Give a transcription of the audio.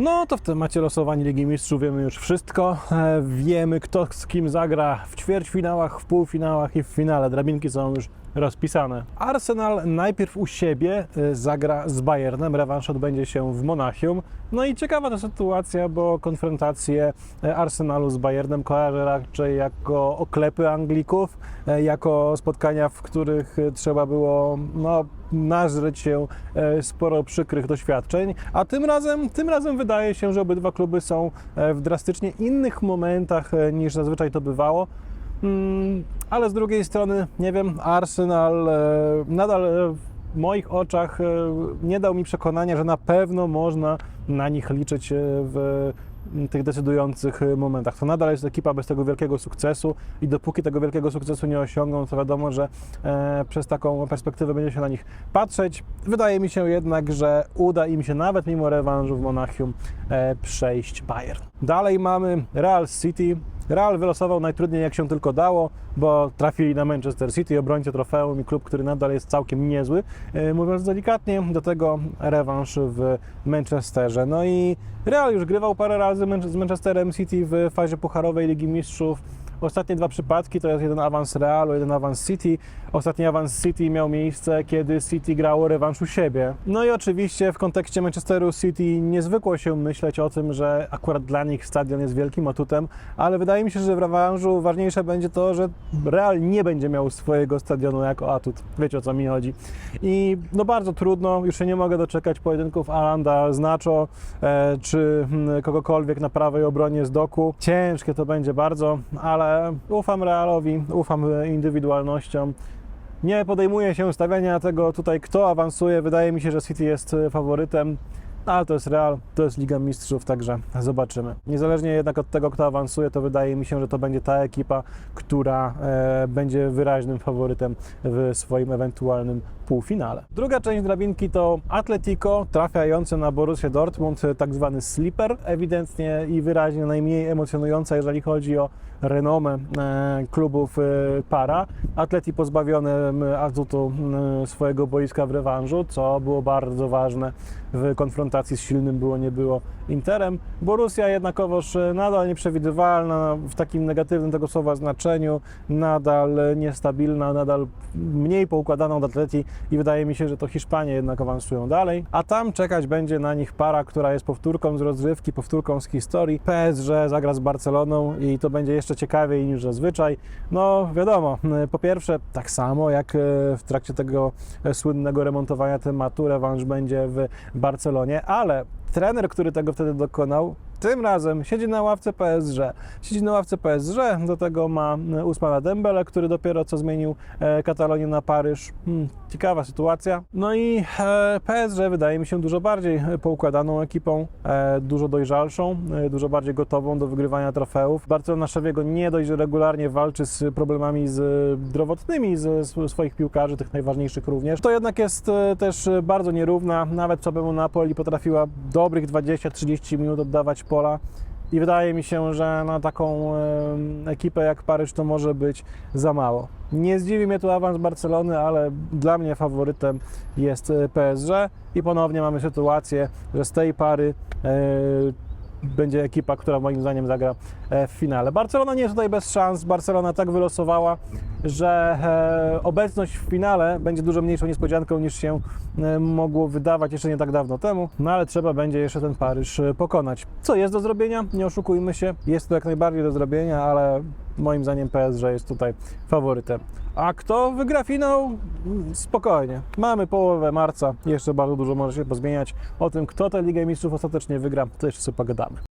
No to w temacie losowania Ligi Mistrzów wiemy już wszystko. E, Wiemy kto z kim zagra w ćwierćfinałach, w półfinałach i w finale. Drabinki są już rozpisane. Arsenal najpierw u siebie e, zagra z Bayernem. Rewanż odbędzie się w Monachium. No i ciekawa ta sytuacja, bo konfrontację e, Arsenalu z Bayernem kojarzę raczej jako oklepy Anglików, e, jako spotkania, w których trzeba było no, nażreć się sporo przykrych doświadczeń, a tym razem, tym razem wydaje się, że obydwa kluby są w drastycznie innych momentach niż zazwyczaj to bywało. Mm, ale z drugiej strony, nie wiem, Arsenal e, nadal e, w moich oczach e, nie dał mi przekonania, że na pewno można na nich liczyć w tych decydujących e, momentach. To nadal jest ekipa bez tego wielkiego sukcesu i dopóki tego wielkiego sukcesu nie osiągną, to wiadomo, że e, przez taką perspektywę będzie się na nich patrzeć. Wydaje mi się jednak, że uda im się nawet mimo rewanżu w Monachium e, przejść Bayern. Dalej mamy Real City. Real wylosował najtrudniej jak się tylko dało, bo trafili na Manchester City, obrońcę trofeum i klub, który nadal jest całkiem niezły, e, mówiąc delikatnie, do tego rewanż w Manchesterze. No i Real już grywał parę razy z Manchesterem City w fazie pucharowej Ligi Mistrzów. Ostatnie dwa przypadki to jest jeden awans Realu, jeden awans City. Ostatni awans City miał miejsce, kiedy City grało rewanż u siebie. No i oczywiście w kontekście Manchesteru City nie zwykło się myśleć o tym, że akurat dla nich stadion jest wielkim atutem, ale wydaje mi się, że w rewanżu ważniejsze będzie to, że Real nie będzie miał swojego stadionu jako atut. Wiecie o co mi chodzi. I no bardzo trudno, już się nie mogę doczekać pojedynków Alanda z e, czy hmm, kogokolwiek na prawej obronie z Doku. Ciężkie to będzie bardzo, ale ufam Realowi, ufam indywidualnościom. Nie podejmuję się stawiania tego tutaj, kto awansuje. Wydaje mi się, że City jest e, faworytem. Ale to jest Real, to jest Liga Mistrzów, także zobaczymy. Niezależnie jednak od tego, kto awansuje, to wydaje mi się, że to będzie ta ekipa, która e, będzie wyraźnym faworytem w swoim ewentualnym półfinale. Druga część drabinki to Atletico trafiające na Borussię Dortmund, e, tak zwany sleeper, ewidentnie i wyraźnie najmniej emocjonująca, jeżeli chodzi o renomę e, klubów e, para. Atleti atutu m, swojego boiska w rewanżu, co było bardzo ważne w konfrontacji z silnym było nie było Interem. Borussia jednakowoż e, nadal nieprzewidywalna w takim negatywnym tego słowa znaczeniu, nadal niestabilna, nadal mniej poukładana od Atleti i wydaje mi się, że to Hiszpanie jednak awansują dalej, a tam czekać będzie na nich para, która jest powtórką z rozrywki, powtórką z historii. PSG zagra z Barceloną i to będzie jeszcze ciekawiej niż zazwyczaj. No wiadomo, po pierwsze tak samo jak e, w trakcie tego e, słynnego remontowania tematu, rewanż będzie w Barcelonie, ale trener, który tego wtedy dokonał, tym razem siedzi na ławce PSG. Siedzi na ławce PSG, do tego ma e, Usmana Dembele, który dopiero co zmienił e, Katalonię na Paryż. Hmm, ciekawa sytuacja. No i e, PSG wydaje mi się dużo bardziej poukładaną ekipą, dużo dojrzalszą, dużo bardziej gotową do wygrywania trofeów. Barcelona Szewiego nie dość, że regularnie walczy z problemami zdrowotnymi ze sw- swoich piłkarzy, tych najważniejszych również. To jednak jest też bardzo nierówna. Nawet Czapemu Napoli potrafiła dobrych 20-30 minut oddawać pola. I wydaje mi się, że na taką ekipę jak Paryż to może być za mało. Nie zdziwi mnie tu awans Barcelony, ale dla mnie faworytem jest e, PSG i ponownie mamy sytuację, że z tej pary e, będzie ekipa, która moim zdaniem zagra e, w finale. Barcelona nie jest tutaj bez szans. Barcelona tak wylosowała, że e, obecność w finale będzie dużo mniejszą niespodzianką niż się e, mogło wydawać jeszcze nie tak dawno temu. No ale trzeba będzie jeszcze ten Paryż e, pokonać. Co jest do zrobienia? Nie oszukujmy się. Jest to jak najbardziej do zrobienia, ale moim zdaniem PSG jest tutaj faworytem. A kto wygra finał? Spokojnie. Mamy połowę marca. Jeszcze bardzo dużo może się pozmieniać. O tym, kto tę Ligę Mistrzów ostatecznie wygra, jeszcze sobie pogadamy.